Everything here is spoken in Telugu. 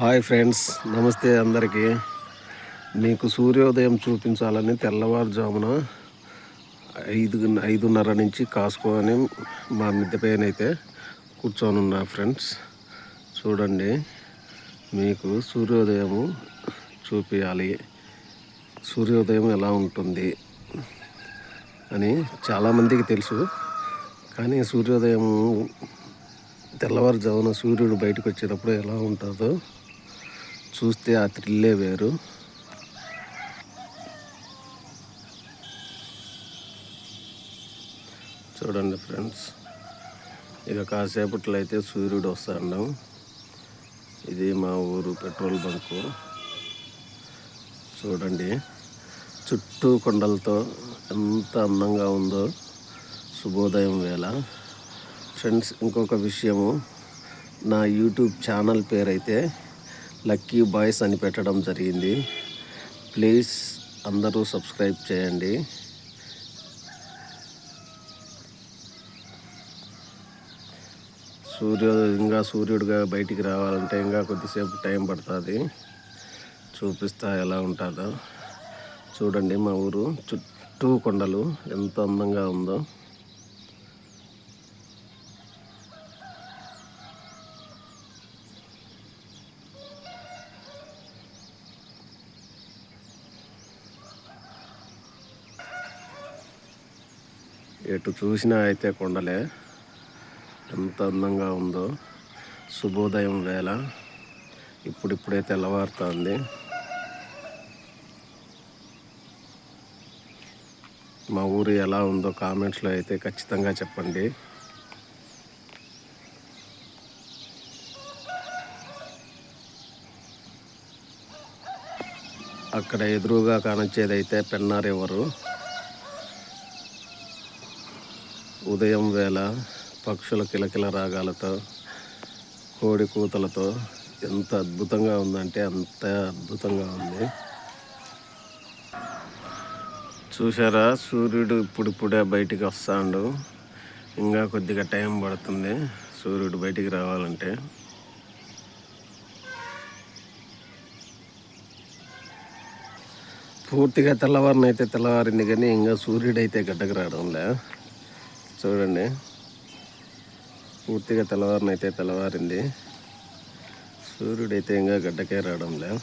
హాయ్ ఫ్రెండ్స్ నమస్తే అందరికీ. మీకు సూర్యోదయం చూపించాలని తెల్లవారుజామున ఐదు ఐదున్నర నుంచి కాసుకొని మా మిద్దెపైన అయితే కూర్చొని ఉన్నా ఫ్రెండ్స్. చూడండి మీకు సూర్యోదయము చూపించాలి సూర్యోదయం ఎలా ఉంటుంది అని చాలామందికి తెలుసు. కానీ సూర్యోదయం తెల్లవారుజామున సూర్యుడు బయటకు వచ్చేటప్పుడు ఎలా ఉంటుందో చూస్తే ఆ థ్రిల్లే వేరు. చూడండి ఫ్రెండ్స్ ఇక కాసేపట్లో అయితే సూర్యుడు వస్తాడు. ఇది మా ఊరు పెట్రోల్ బంకు. చూడండి చుట్టూ కొండలతో ఎంత అందంగా ఉందో శుభోదయం వేళ. ఫ్రెండ్స్ ఇంకొక విషయము నా యూట్యూబ్ ఛానల్ పేరైతే లక్కీ బాయ్స్ అని పెట్టడం జరిగింది. ప్లీజ్ అందరూ సబ్స్క్రైబ్ చేయండి. సూర్యు ఇంకా సూర్యుడుగా బయటికి రావాలంటే ఇంకా కొద్దిసేపు టైం పడుతుంది. చూపిస్తా ఎలా ఉంటుందో. చూడండి మా ఊరు చుట్టూ కొండలు ఎంత అందంగా ఉందో. ఎటు చూసినా అయితే కొండలే. ఎంత అందంగా ఉందో. శుభోదయం వేళ. ఇప్పుడిప్పుడే తెల్లవారుతుంది. మా ఊరు ఎలా ఉందో కామెంట్స్లో అయితే ఖచ్చితంగా చెప్పండి. అక్కడ ఎదురుగా కానొచ్చేదైతే పెన్నార్ ఎవరు ఉదయం వేళ పక్షుల కిలకిల రాగాలతో కోడి కూతలతో ఎంత అద్భుతంగా ఉందంటే అంత అద్భుతంగా ఉంది. చూసారా సూర్యుడు ఇప్పుడిప్పుడే బయటికి వస్తాడు. ఇంకా కొద్దిగా టైం పడుతుంది సూర్యుడు బయటికి రావాలంటే. పూర్తిగా తెల్లవారినైతే తెల్లవారింది కానీ ఇంకా సూర్యుడు అయితే గడ్డకు రావడంలే. చూడండి. పూర్తిగా తెల్లవారినైతే తెల్లవారింది. సూర్యుడైతే ఇంకా గడ్డకే రావడం లేదు